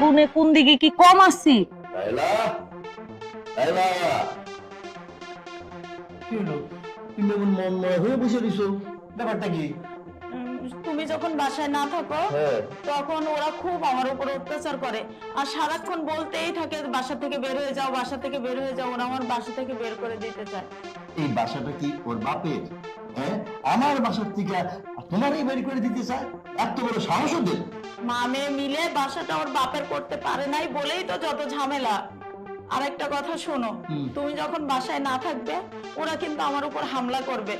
গুণে কোন দিকে কি কম আছি? তুমি এমন মনময় হয়ে বসে রইছো ব্যাপারটা কি? তুমি যখন বাসায় না থাকো হ্যাঁ। তখন ওরা খুব আমার উপর অত্যাচার করে। আর সারাক্ষণ বলতেই থাকে বাসা থেকে বের হয়ে যাও বাসা থেকে বের হয়ে যাও ওরা আমার বাসা থেকে বের করে দিতে চায়। এই বাসাটা কি ওর বাপের? হ্যাঁ? আমার বাসার থেকে তোমার এই বাড়ি করে দিতে চায়? এত বড় সাহস ওদের? মা মেয়ে মিলে বাসাটা ওর বাপের করতে পারে নাই বলেই তো যত ঝামেলা। আর একটা কথা শোনো তুমি যখন বাসায় না থাকবে ওরা কিন্তু আমার উপর হামলা করবে।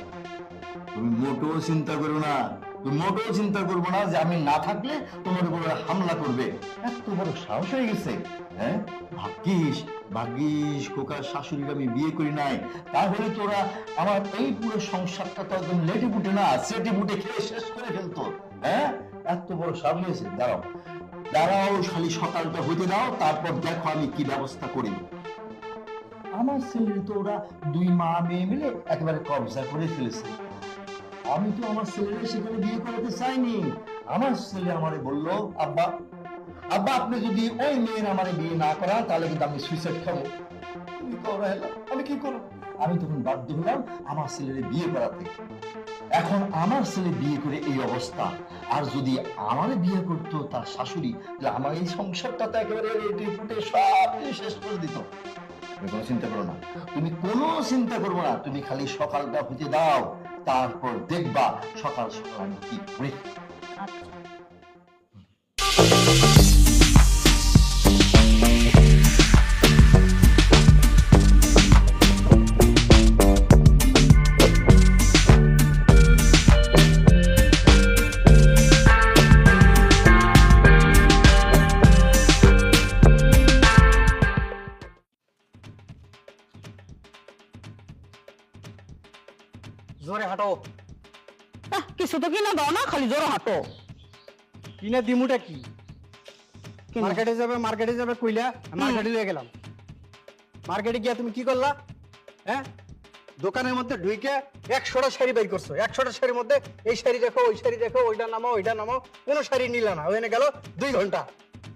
তুমি মোটেও চিন্তা করো না তুমি মোটেও চিন্তা করব না যে আমি না থাকলে তোমার উপর হামলা করবে। এত বড় সাহস হয়ে গেছে হ্যাঁ? ভাগ্যিস ভাগ্যিস কোকার শাশুড়িকে আমি বিয়ে করি নাই। তাহলে তোরা আমার এই পুরো সংসারটা তো একদম লেটে পুটে না সেটে পুটে খেয়ে শেষ করে ফেলতো হ্যাঁ? এত বড় সামনে হয়েছে দাঁড়াও। দাঁড়াও খালি সকালটা হইতে দাও, তারপর দেখো আমি কি ব্যবস্থা করি। আমার ছেলের তো ওরা দুই মা মেয়ে মিলে একেবারে কবজা করে ফেলেছে। আমি তো আমার ছেলেকে সেখানে বিয়ে করাতে চাইনি। আমার ছেলে আমারে বলল, আব্বা আব্বা, আপনি যদি ওই মেয়ের আমারে বিয়ে না করান, তাহলে কিন্তু আমি সুইসাইড খাব। তুমি করো আমি কি করব আমি তখন বাধ্য হলাম আমার ছেলের বিয়ে করাতে। এখন আমার ছেলে বিয়ে করে এই অবস্থা। আর যদি আমারে বিয়ে করতো তার শাশুড়ি, তাহলে আমার এই সংসারটা তো একেবারে রেটে ফুটে সব শেষ করে দিত। কোনো চিন্তা করো না। তুমি কোনো চিন্তা করব না। তুমি খালি সকালটা হতে দাও, তারপর দেখবা সকাল সকাল আমি কি করি। জোরে হাঁটো। আহ, কিছু তো কিনা দাও না খালি জোরে হাঁটো। কিনে দিমুটা কি? কিনে? মার্কেটে যাবে মার্কেটে যাবে কইলা মার্কেটে লিয়ে গেলাম। মার্কেটে গিয়ে তুমি কি করলা? হ্যাঁ? দোকানের মধ্যে ঢুইকে একশোটা শাড়ি বের করছ। একশোটা শাড়ির মধ্যে এই শাড়ি দেখো ওই শাড়ি দেখো ওইটা নামাও ওইটা নামাও কোনো শাড়ি নিলা না। ওখানে গেল দুই ঘণ্টা।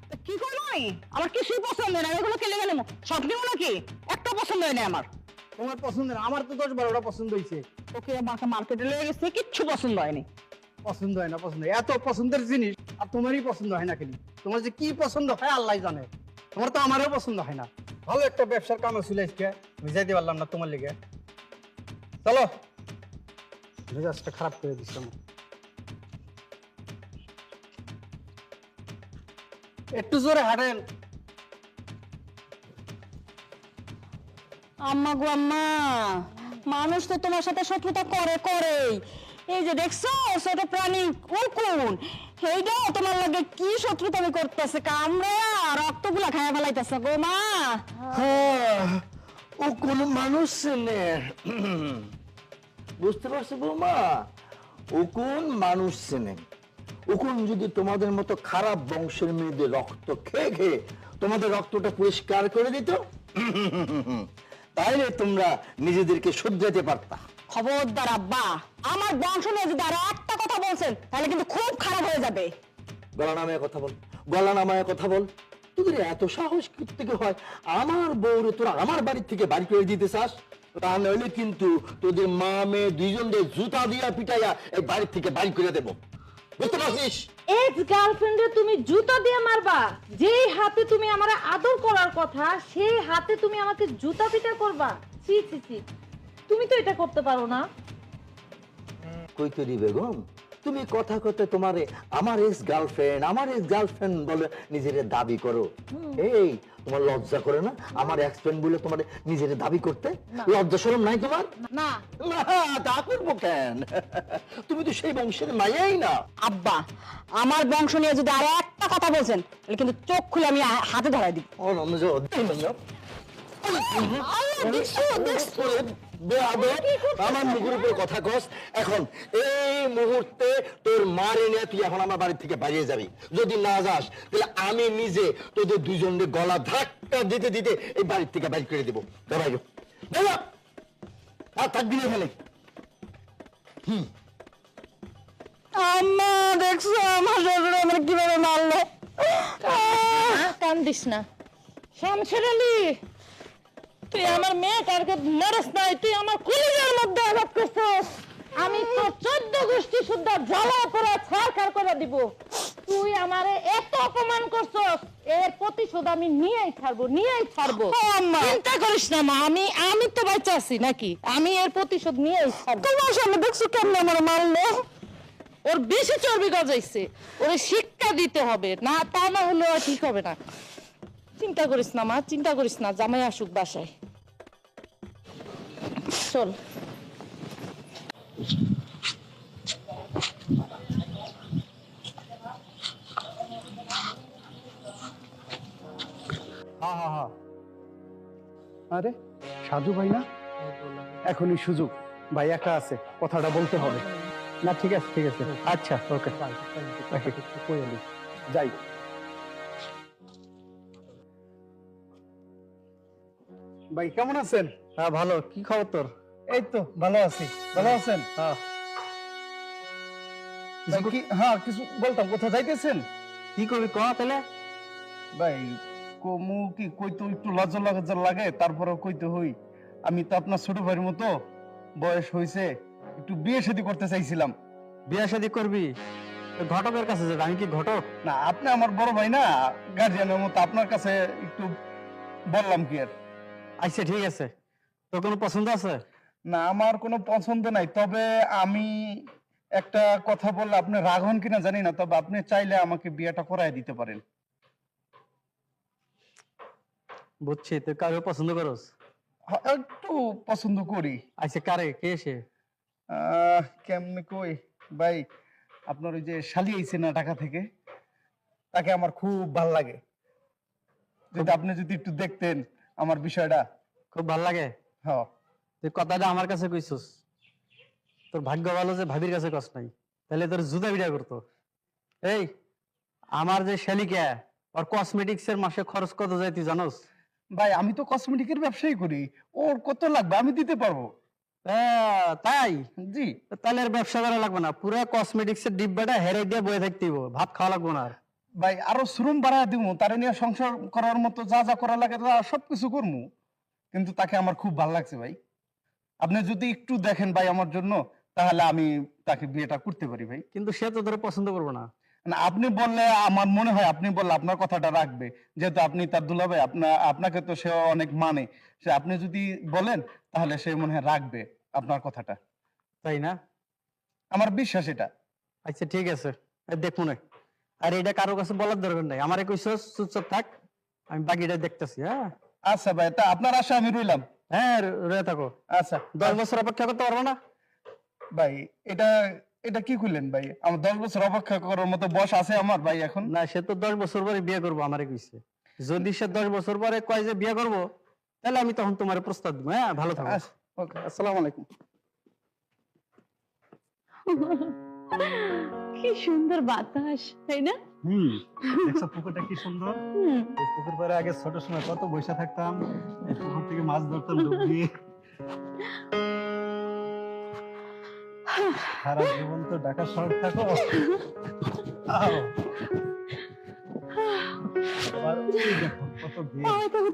তা কি করব আমি আমার কিছুই পছন্দ না এগুলো কিনে গেলে সব নিব নাকি? একটা পছন্দ হয় না আমার। তোমার পছন্দ না আমার তো দশ বারোটা পছন্দ হয়েছে ওকে আমাকে মার্কেটে লেগে গেছে, কিচ্ছু পছন্দ হয়নি। পছন্দ হয় না, পছন্দ এত পছন্দের জিনিস, আর তোমারই পছন্দ হয় না খালি তোমার যে কি পছন্দ হয় আল্লাহ জানে। তোমার তো আমারও পছন্দ হয় না। ভালো একটা ব্যবসার কাম ছিল আজকে আমি যাইতে পারলাম না তোমার লিগে। চলো। মেজাজটা খারাপ করে দিচ্ছ একটু জোরে হাঁটেন। আম্মা গো আম্মা, মানুষ তো তোমার সাথে শত্রুতা করে, করেই। এই যে দেখছ, ছোট প্রাণী উকুন এইটাও তোমার লাগে কি শত্রুতা আমি করতেছে? কামড়ে রক্তগুলা খায়া ফেলাইতেছে গো মা। ও কোন মানুষ ছেলে বুঝতে পারছ বৌমা ও কোন মানুষ ছেলে উকুন যদি তোমাদের মতো খারাপ বংশের মেয়েদের রক্ত খেয়ে খেয়ে তোমাদের রক্তটা পরিষ্কার করে দিত? তাইলে তোমরা নিজেদেরকে শুধরাতে পারতা। খবরদার আব্বা আমার বংশ নিয়ে যদি আরও একটা কথা বলছেন তাহলে কিন্তু খুব খারাপ হয়ে যাবে। গলা নামায় কথা বল গলা নামায় কথা বল। তোদের এত সাহস থেকে হয়? আমার বউরে তোরা আমার বাড়ি থেকে বাড়ি করে দিতে চাস? তা নইলে কিন্তু তোদের মা মেয়ে দুইজনদের জুতা দিয়া পিটাইয়া এই বাড়ি থেকে বাড়ি করে দেবো। বুঝতে পারছিস? এক্স গার্লফ্রেন্ডে তুমি জুতা দিয়ে মারবা। যেই হাতে তুমি আমার আদর করার কথা সেই হাতে তুমি আমাকে জুতা পিটা করবা। ছি ছি ছি। তুমি তো এটা করতে পারো না। কই বেগম? তুমি কথা কথা তোমার আমার এক্স গার্লফ্রেন্ড আমার এক্স গার্লফ্রেন্ড বলে নিজের দাবি করো। এই তোমার লজ্জা করে না? আমার এক্স ফ্রেন্ড বলে তোমার নিজের দাবি করতে? লজ্জা শরম নাই তোমার? না। না তা করব কেন? তুমি তো সেই বংশের মায়াই না। আব্বা আমার বংশ নিয়ে যদি আর একটা কথা বলছেন তাহলে কিন্তু চোখ খুলে আমি হাতে ধরাই দিব। ও নমজ আমার মুখের উপরে কথা কস। এখন এই মুহূর্তে তোর মারে নিয়ে তুই এখন আমার বাড়ি থেকে বাইরে যাবি। যদি না যাস তাহলে আমি নিজে তোদের দুজনের গলা ধাক্কা দিতে দিতে এই বাড়ির থেকে বাইর করে দেবো। বাইরে। আর থাকবি না এখানে। আম্মা দেখছ? আমার শ্বশুর আমার কীভাবে মারলো? আহ! কান দিস না আলী তুই আমার মেয়েটাকে মারস নাই তুই আমার কলিজার মধ্যে আঘাত করছিস। আমি তো চোদ্দ গোষ্ঠী শুদ্ধ জ্বালা করে ছাড়খার করে দিব। তুই আমারে এত অপমান করছস এর প্রতিশোধ আমি নিয়েই ছাড়বো নিয়েই ছাড়বো। চিন্তা করিস না মা আমি আমি তো বাচ্চা আছি নাকি? আমি এর প্রতিশোধ নিয়েই ছাড়বো। তোমার সামনে দেখছ কেমন আমার মারলো? ওর বেশি চর্বি গজাইছে ওরে শিক্ষা দিতে হবে না তা না হলে ঠিক হবে না। চিন্তা করিস না মা চিন্তা করিস না জামাই আসুক বাসায়। চল। আরে সাজু ভাই না? এখনই সুযোগ। ভাই একা আছে কথাটা বলতে হবে। না ঠিক আছে ঠিক আছে। আচ্ছা ওকে। যাই। ভাই কেমন আছেন? হ্যাঁ ভালো। কি খবর তোর? এই তো ভালো আছি। ভালো আছেন? হ্যাঁ। কি হ্যাঁ কিছু বলতাম কোথাও যাইতেছেন? কি করবি ক তাহলে? ভাই কমু কি কইতো একটু লজ্জা লজ্জা লাগে তারপরে কইতে হই। আমি তো আপনার ছোট ভাইয়ের মতো বয়স হয়েছে একটু বিয়ে শাদী করতে চাইছিলাম। বিয়ে শাদী করবি? ঘটকের কাছে যাবে আমি কি ঘটক? না আপনি আমার বড় ভাই না গার্জিয়ানের মতো আপনার কাছে একটু বললাম কি আর। আচ্ছা ঠিক আছে। তোর কোনো পছন্দ আছে? না আমার কোনো পছন্দ নাই। তবে আমি একটা কথা বললে আপনি রাগ হন কিনা জানি না তবে আপনি চাইলে আমাকে বিয়েটা করায় দিতে পারেন। বুঝছি তুই কারও পছন্দ করস? একটু পছন্দ করি। আচ্ছা কারে? কে সে? কেমনে কই? ভাই আপনার ওই যে শালি আইছে না ঢাকা থেকে তাকে আমার খুব ভালো লাগে। যদি আপনি যদি একটু দেখতেন। আমার বিষয়টা। খুব ভালো লাগে? হ্যাঁ তুই কথাটা আমার কাছে কইছস। তোর ভাগ্য ভালো যে ভাবির কাছে কষ্ট নাই। তাহলে তোর জুদা বিড়া করতো। এই আমার যে শালিকা ওর কসমেটিক্স এর মাসে খরচ কত যায় তুই জানোস? ভাই আমি তো কসমেটিকের ব্যবসাই করি। ওর কত লাগবে? আমি দিতে পারব। তাই? জি। তাহলে আর ব্যবসা করা লাগবে না। পুরো কসমেটিক্স এর ডিব্বাটা হেরে দিয়ে বয়ে থাকতে হইবো। ভাত খাওয়া লাগবে না আর। ভাই আরও শ্রম বাড়ায় দিব তারে নিয়ে সংসার করার মতো যা যা করা লাগে তা সবকিছু করব কিন্তু তাকে আমার খুব ভালো লাগছে ভাই। আপনি যদি একটু দেখেন ভাই আমার জন্য তাহলে আমি তাকে বিয়েটা করতে পারি ভাই। কিন্তু সে তো তোর পছন্দ করব না। না আপনি বললে আমার মনে হয় আপনি বললে আপনার কথাটা রাখবে। যেহেতু আপনি তার দুলাভাই আপনার আপনাকে তো সে অনেক মানে। সে আপনি যদি বলেন তাহলে সে মনে হয় রাখবে আপনার কথাটা। তাই না? আমার বিশ্বাস এটা। আচ্ছা ঠিক আছে। দেখব না আর এটা কারও কাছে বলার দরকার নাই। আমার কইছস চুপচাপ থাক আমি বাকিটা দেখতেছি হ্যাঁ? আচ্ছা ভাই তা আপনার আশা আমি রইলাম। হ্যাঁ রয়ে থাকো। আচ্ছা। দশ বছর অপেক্ষা করতে পারব না? ভাই এটা এটা কি করলেন ভাই? আমার দশ বছর অপেক্ষা করার মতো বয়স আছে আমার ভাই এখন? না সে তো দশ বছর পরে বিয়ে করব আমারে কইছে। যদি সে দশ বছর পরে কয় যে বিয়ে করব তাহলে আমি তখন তোমার প্রস্তাব দিব হ্যাঁ? ভালো থাকো। আচ্ছা, ওকে আসসালামু আলাইকুম। কি সুন্দর বাতাস তাই না? হুম দেখছ পুকুরটা কি সুন্দর? এই পুকুর পাড়ে আগে ছোট সময় কত বসে থাকতাম এই পুকুর থেকে মাছ ধরতাম ডুব দিয়ে। সারা জীবন তো ঢাকা শহর থাকো।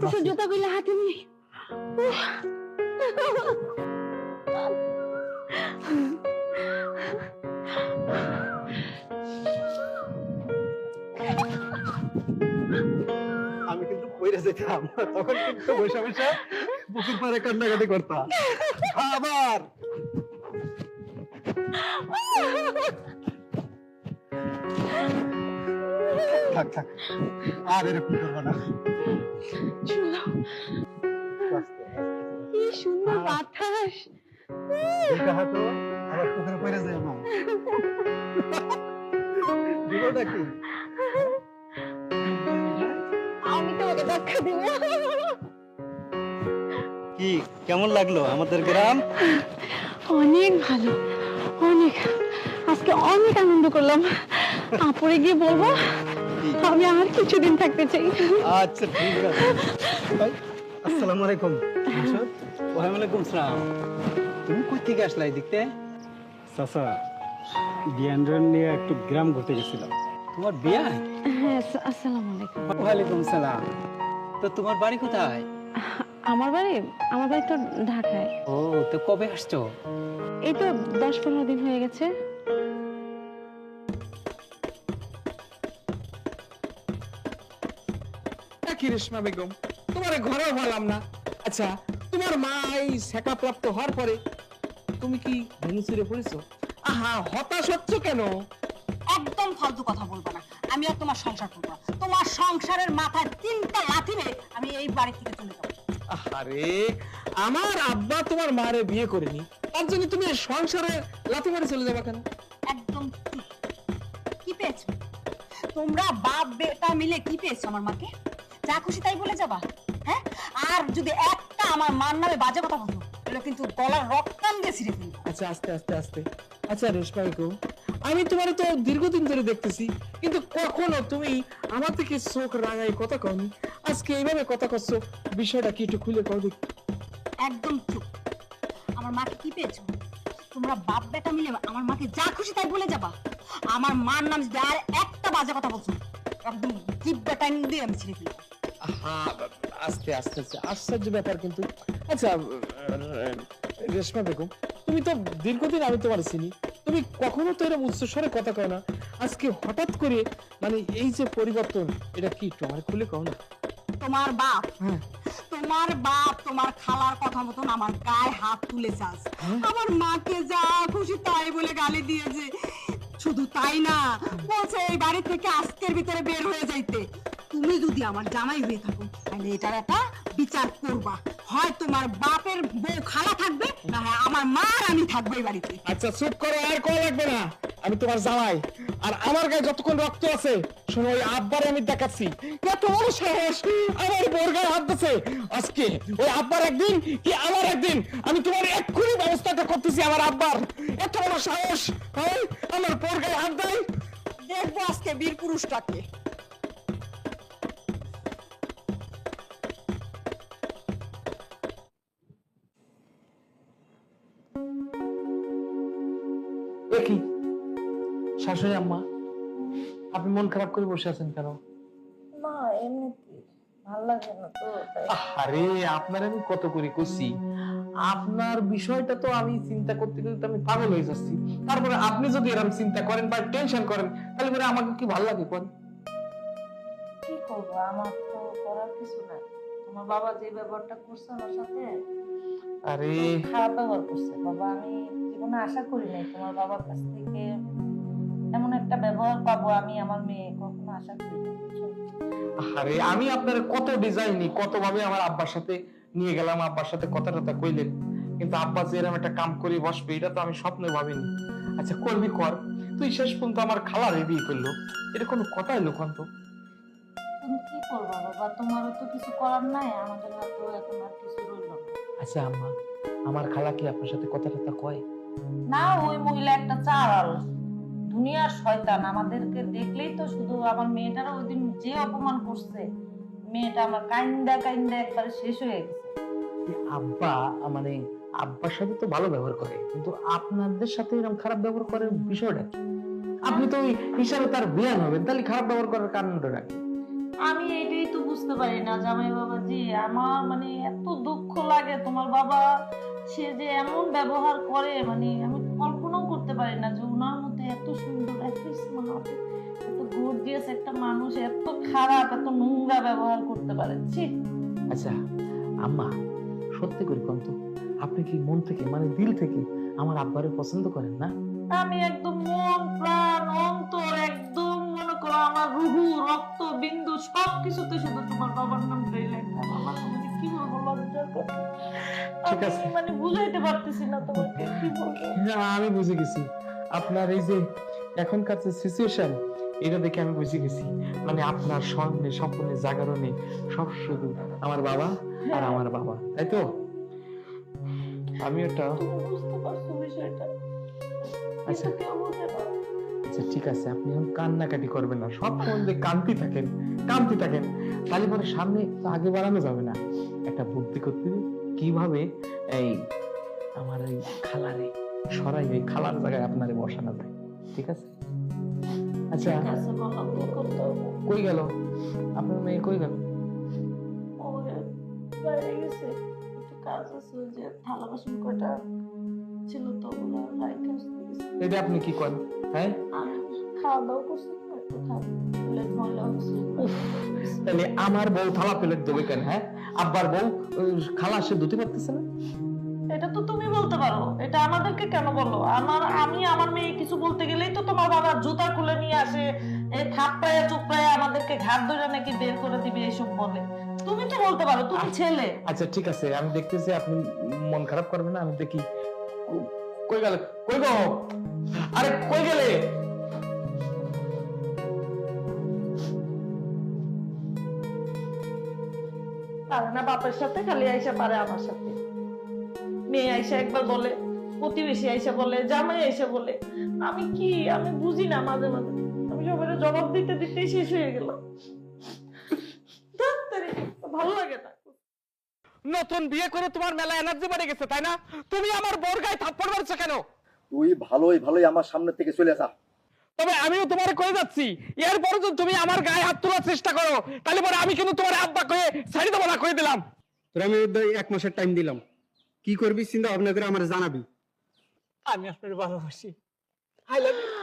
কত জুতা গুলো হাতে নিয়ে। আমি কিন্তু পইরে যেতাম। তখন কিন্তু বসে বসে পুকুর পাড়ে কান্নাকাটি করতাম আবার! থাক থাক। আর এরকম করব না। কি সুন্দর বাতাস। দেখা হতো আবার পুকুরে পড়ে যায় না জীবনটা কি? দিব। কি কেমন লাগল আমাদের গ্রাম? অনেক ভালো অনেক। আজকে অনেক আনন্দ করলাম। তারপরে গিয়ে বলব আমি আর কিছুদিন থাকতে চাই। আচ্ছা ঠিক আছে। ভাই আসসালামু আলাইকুম। ওয়ালাইকুম সালাম তুমি কই থেকে আসলা এদিকে চাচা বিয়ান্ড্রন নিয়ে একটু গ্রাম ঘুরতে গেছিলাম। তোমার বিয়া হ্যাঁ আস- আসসালামু আলাইকুম। ওয়ালাইকুম সালাম। তো তোমার বাড়ি কোথায়? আমার বাড়ি আমার বাড়ি তো ঢাকায়। ও তো কবে আসছো? এই তো দশ পনেরো দিন হয়ে গেছে। কি রেশমা বেগম? তোমার ঘরেও ভালাম না। আচ্ছা তোমার মা এই শেখা প্রাপ্ত হওয়ার পরে তুমি কি ভেঙে চুরে পড়েছো? আহা হতাশ হচ্ছ কেন? একদম ফালতু কথা বলব না। আমি আর তোমার সংসার করব তোমার সংসারের মাথায় তিনটা লাথি মেরে আমি এই বাড়ি থেকে চলে যাব। আরে আমার আব্বা তোমার মারে বিয়ে করেনি। তার জন্য তুমি সংসারে লাথি মারে চলে যাবা কেন? একদম কি পেয়েছ? তোমরা বাপ বেটা মিলে কি পেয়েছ আমার মাকে? যা খুশি তাই বলে যাবা হ্যাঁ? আর যদি একটা আমার মার নামে বাজে কথা বলো তাহলে কিন্তু গলার রক্তান দিয়ে ছিঁড়ে ফেলব। আচ্ছা আস্তে আস্তে আস্তে। আচ্ছা রেশমা বেগম আমি তোমার তো দীর্ঘদিন ধরে দেখতেছি কিন্তু কখনো তুমি আমার থেকে চোখ রাঙাই কথা কওনি। আজকে এইভাবে কথা করছ বিষয়টা কি একটু খুলে কও দেখি। একদম চুপ। আমার মাকে কি পেয়েছ? তোমরা বাপ বেটা মিলে আমার মাকে যা খুশি তাই বলে যাবা। আমার মার নাম যদি আর একটা বাজে কথা বলছো একদম জিব্বা টাইম দিয়ে আমি ছিঁড়ে ফেলব আহা, আস্তে আস্তে আস্তে আশ্চর্য ব্যাপার কিন্তু। আচ্ছা রেশমা বেগম তুমি তো দীর্ঘদিন আমি তোমার চিনি। তুমি কখনো তো এরকম উচ্চস্বরে কথা কও না। আজকে হঠাৎ করে মানে এই যে পরিবর্তন এটা কি আমার খুলে কও না? তোমার বাপ। হ্যাঁ। তোমার বাপ তোমার খালার কথা মতন আমার গায়ে হাত তুলে চাস আমার মাকে যা খুশি তাই বলে গালি দিয়েছে। শুধু তাই না বলছে এই বাড়ি থেকে আজকের ভিতরে বের হয়ে যাইতে। তুমি যদি আমার জামাই হয়ে থাকো তাহলে এটার একটা বিচার করবা। হয় তোমার বাপের বউ খালা থাকবে না হয় আমার মা আর আমি থাকব এই বাড়িতে। আচ্ছা চুপ করো আর কল লাগবে না। আমি তোমার জামাই। আর আমার গায়ে যতক্ষণ রক্ত আছে শোনো ওই আব্বার আমি দেখাচ্ছি। এত বড় সাহস আমার বোর গায়ে হাত দিছে। আজকে ওই আব্বার একদিন কি আমার একদিন? আমি তোমার এক্ষুনি ব্যবস্থাটা করতেছি আমার আব্বার। এত বড় সাহস আমার বোর গায়ে হাত দেয়। দেখব আজকে বীর পুরুষটাকে। শাশুড়ি আম্মা। আপনি মন খারাপ করে বসে আছেন কেন? না এমনিতে ভালো লাগে না তো আরে আপনার আমি কত করে কইছি? আপনার বিষয়টা তো আমি চিন্তা করতে করতে আমি পাগল হয়ে যাচ্ছি। তারপরে আপনি যদি এরকম চিন্তা করেন বা টেনশন করেন তাহলে পরে আমাকে কি ভালো লাগে কোন কি করব? আমার তো করার কিছু নাই। তোমার বাবা যে ব্যবহারটা করছে আমার সাথে আরে। খারাপ ব্যবহার করছে। বাবা আমি জীবনে আশা করি নাই তোমার বাবার কাছ থেকে এমন একটা ব্যবহার পাবো আমি আমার মেয়ে কখনো আশা করি আরে আমি আপনার কত ডিজাইনি কত ভাবে আমার আব্বার সাথে নিয়ে গেলাম আব্বার সাথে কথা টথা কইলেন। কিন্তু আব্বা যে এরকম একটা কাম করে বসবে এটা তো আমি স্বপ্নে ভাবিনি। আচ্ছা করবি কর। তুই শেষ পর্যন্ত আমার খালারে বিয়ে করল। এটা কোনো কথাই লোকান্ত তুমি কি করবা বাবা? তোমারও তো কিছু করার নাই আমাদের হাতেও এখন আর কিছু রইল আচ্ছা আম্মা আমার খালা কি আপনার সাথে কথা টথা কয়? না ওই মহিলা একটা চারাল দুনিয়ার শয়তান আমাদেরকে দেখলেই তো শুধু আমার মেয়েটারা ওই দিন যে অপমান করছে মেয়েটা আমার কাইন্দা কাইন্দা একবারে শেষ হয়ে গেছে আব্বা মানে আব্বার সাথে তো ভালো ব্যবহার করে কিন্তু আপনাদের সাথে এরকম খারাপ ব্যবহার করার বিষয়টা কি? আপনি তো ওই হিসাবে তার বিয়ান হবেন তাহলে খারাপ ব্যবহার করার কারণটা কি আমি এটাই তো বুঝতে পারি না জামাই বাবা জি আমার মানে এত দুঃখ লাগে তোমার বাবা সে যে এমন ব্যবহার করে মানে আমি কল্পনাও করতে পারি না যে ওনার মধ্যে এত এত গর্জিয়াস একটা মানুষ এত খারাপ এত নোংরা ব্যবহার করতে পারে। ছি। আচ্ছা আম্মা সত্যি করে কন্ত আপনি কি মন থেকে মানে দিল থেকে আমার আব্বারে পছন্দ করেন না? আমি একদম মন প্রাণ অন্তর একদম মনে করো আমার রুহু রক্ত বিন্দু সব কিছুতে শুধু তোমার বাবার লেখা আমার মানে কি বলব লজ্জা করে ঠিক আছে। মানে বুঝাইতে পারতেছি না তোমাকে কি বলব? আমি বুঝে গেছি। আপনার এই যে এখনকার যে সিচুয়েশন এটা দেখে আমি বুঝে গেছি। মানে আপনার স্বর্ণে স্বপ্নে জাগরণে সব শুধু আমার বাবা আর আমার বাবা তাই তো? আমি ওটা আচ্ছা। আচ্ছা ঠিক আছে আপনি এখন কান্নাকাটি করবেন না। সব মধ্যে কান্তি থাকেন কান্তি থাকেন তাহলে পরে সামনে তো আগে বাড়ানো যাবে না। একটা বুদ্ধি করতে কীভাবে এই আমার এই খালারে সরাই ওই খালার জায়গায় আপনারে বসানো যায় ঠিক আছে? আচ্ছা। কই গেল? আপনার মেয়ে কই গেল? কাজ আছে যে থালা বাসন ছিল আপনি কি করেন? হ্যাঁ? খাওয়া দাওয়া তাহলে আমার বউ থালা প্লেট দেবে কেন হ্যাঁ? আব্বার বউ খালা, সে ধুতে পারতেছে না? এটা তো তুমি বলতে পারো। এটা আমাদেরকে কেন বলো? আমার আমি আমার মেয়ে কিছু বলতে গেলেই তো তোমার বাবা জুতা খুলে নিয়ে আসে এই থাপ্পায়া চুপড়ায় আমাদেরকে ঘাট ধরে নাকি বের করে দিবে এইসব বলে। তুমি তো বলতে পারো তুমি ছেলে। আচ্ছা ঠিক আছে আমি দেখতেছি আপনি মন খারাপ করবেন না আমি দেখি। কই গেল? কই গো? আরে কই গেলে? পারে না বাপের সাথে খালি আইসা পারে আমার সাথে। মেয়ে আইসা একবার বলে প্রতিবেশী আইসা বলে জামাই আইসা বলে। আমি কি আমি বুঝি না মাঝে মাঝে। আমি সবাই জবাব দিতে দিতেই শেষ হয়ে গেল ভালো লাগে না। নতুন বিয়ে করে তোমার মেলা এনার্জি বেড়ে গেছে তাই না? তুমি আমার বর গায়ে থাপ্পড় মারছো কেন? তুই ভালোই ভালোই আমার সামনে থেকে চলে যা। তবে আমিও তোমার করে যাচ্ছি এরপরে যদি তুমি আমার গায়ে হাত তোলার চেষ্টা করো তাহলে পরে আমি কিন্তু তোমার আব্বা কয়ে ছাড়ি দেবো না করে দিলাম। তোর আমি এক মাসের টাইম দিলাম। কি করবি চিন্তা ভাবনা করে আমার জানাবি। আমি আপনার ভালোবাসি। I love you